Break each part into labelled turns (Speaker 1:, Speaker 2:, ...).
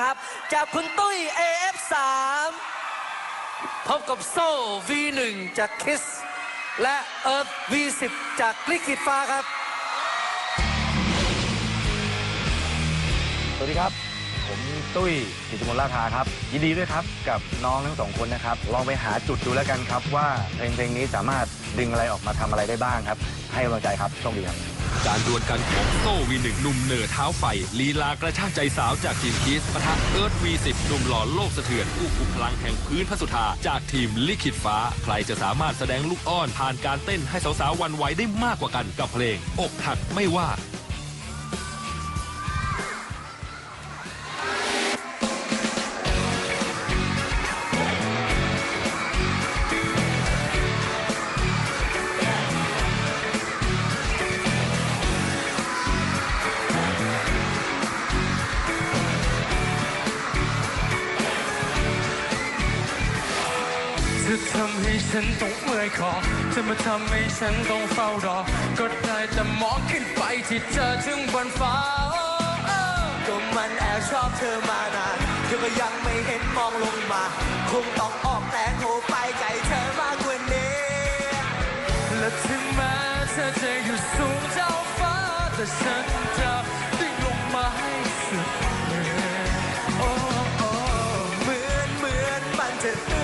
Speaker 1: ครับ จากคุณตุ้ย AF3 พบกับโซ่ V1 จากคิส และเอิร์ธ V10 จากลิขิตฟ้าครับ
Speaker 2: สวัสดีครับ ผมตุ้ยกิตติมลลาภาครับ ยินดีด้วยครับกับน้องทั้งสองคนนะครับ ลองไปหาจุดดูแล้วกันครับว่าเพลงเพลงนี้สามารถดึงอะไรออกมาทำอะไรได้บ้างครับ ให้กำลังใจครับโชคดีครับ
Speaker 3: การดวลกันของโซ่วีหนึ่งหนุ่มเหนือเท้าไฟลีลากระชากใจสาวจากทีมคีสปะทะเอิร์ธวีสิบหนุ่มหล่อโลกสะเทือนผู้คุมพลังแห่งพื้นพระสุธาจากทีมลิขิตฟ้า ใครจะสามารถแสดงลูกอ้อนผ่านการเต้นให้สาวๆวันไหวได้มากกว่ากันกับเพลง อกหักไม่ว่า
Speaker 4: จะทำให้ฉันต้องเมื่อยคอจะมาทำให้ฉันต้องเฝ้ารอ ก็ได้แต่มองขึ้นไปที่เธอถึงบนฟ้า
Speaker 1: ก็มันแอบชอบเธอมานาน เธอก็ยังไม่เห็นมองลงมา คงต้องออกแรงโทรไปไกลเธอมากกว่านี้
Speaker 4: และถึงแม้เธอจะอยู่สูงเท่าฟ้า แต่ฉันจะดิ่งลงมาให้สุดเลยโอ้โอ้
Speaker 1: เหมือนเหมือนมันจะ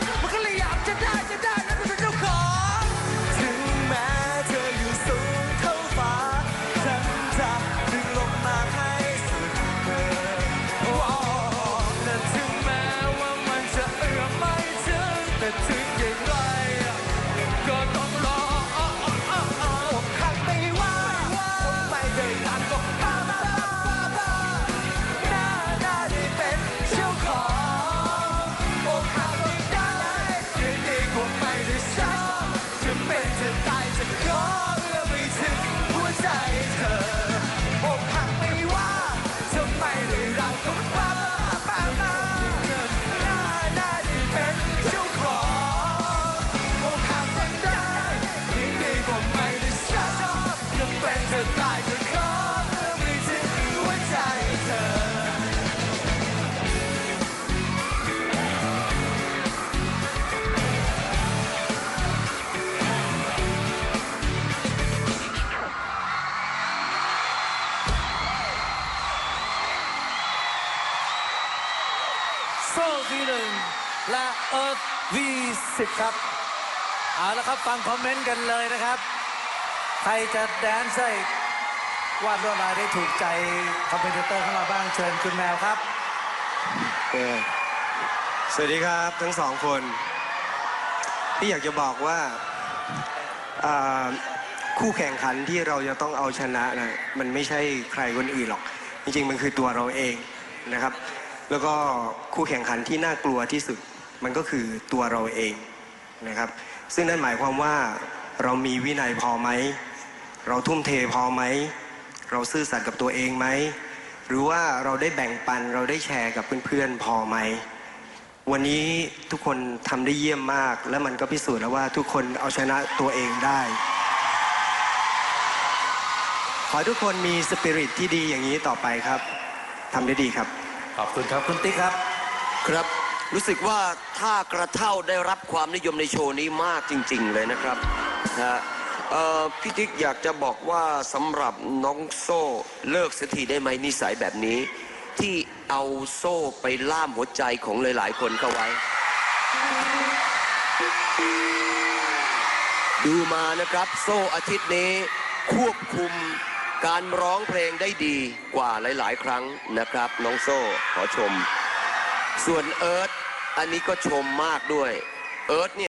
Speaker 1: เอิร์
Speaker 4: ธ
Speaker 1: V10 ครับเอาละครับฟังคอมเมนต์กันเลยนะครับ ใครจะแดนซ์ให้วาดลวดลายได้ถูกใจคอมเมนเตอร์ของเราบ้างเชิญคุณแมวครับ
Speaker 5: เออสวัสดีครับทั้งสองคนพี่อยากจะบอกว่าอ่าคู่แข่งขันที่เราจะต้องเอาชนะนะมันไม่ใช่ใครคนอื่นหรอก จริงๆ มันคือตัวเราเองนะครับ แล้วก็คู่แข่งขันที่น่ากลัวที่สุด มันก็คือตัวเราเองนะครับ ซึ่งนั่นหมายความว่าเรามีวินัยพอไหม เราทุ่มเทพอไหม เราซื่อสัตย์กับตัวเองไหม หรือว่าเราได้แบ่งปันเราได้แชร์กับเพื่อนๆพอไหม วันนี้ทุกคนทำได้เยี่ยมมาก และมันก็พิสูจน์แล้วว่าทุกคนเอาชนะตัวเองได้ ขอให้ทุกคนมีสปิริตที่ดีอย่างนี้ต่อไปครับทำได้ดีครับ
Speaker 1: ขอบคุณครับ คุณติ๊กครับ
Speaker 6: ครับ รู้สึกว่าท่ากระเท่าได้รับความนิยมในโชว์นี้มากจริง ๆ เลยนะครับนะฮะพี่ติ๊กอยากจะบอกว่าสำหรับน้องโซ่เลิกสักทีได้ไหมนิสัยแบบนี้ ที่เอาโซ่ไปล่ามหัวใจของหลาย ๆ คนเข้าไว้ ดูมานะครับโซ่อาทิตย์นี้ควบคุมการร้องเพลงได้ดีกว่าหลาย ๆ ครั้งนะครับ น้องโซ่ขอชม ส่วนเอิร์ธอันนี้ก็ชมมากด้วยเอิร์ธเนี่ย